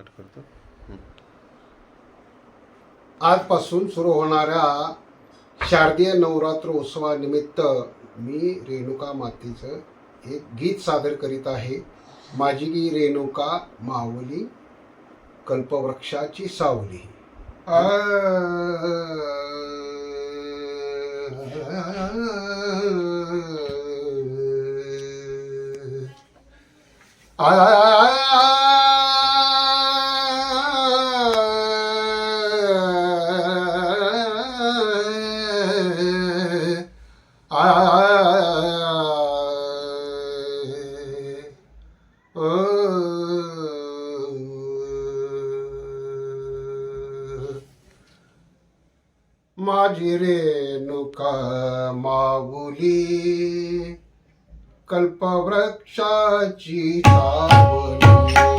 Start करतो. आजपासून सुरू होणाऱ्या शारदीय नवरात्र उत्सवानिमित्त मी रेणुका मातेचं एक गीत सादर करीत आहे. माझी गी रेणुका माऊली कल्पवृक्षाची सावली. आ... आ... माझी रेणुका माऊली कल्पवृक्षाची सावली.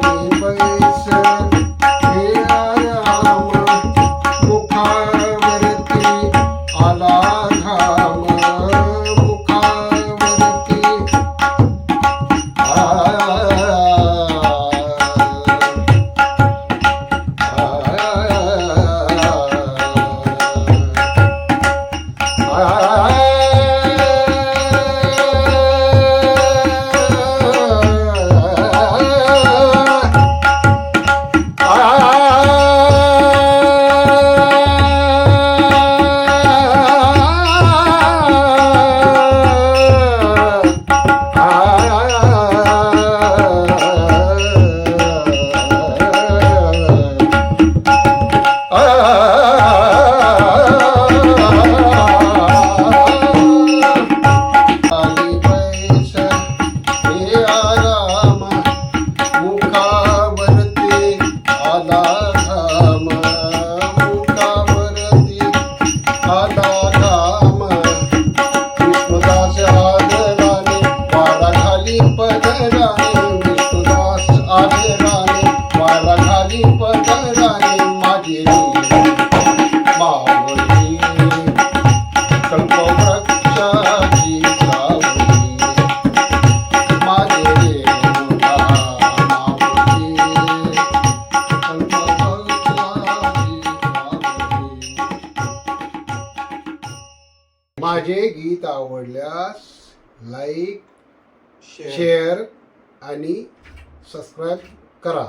Bye. Anda. माझे गीत आवडल्यास लाईक शेअर आणि सबस्क्राईब करा.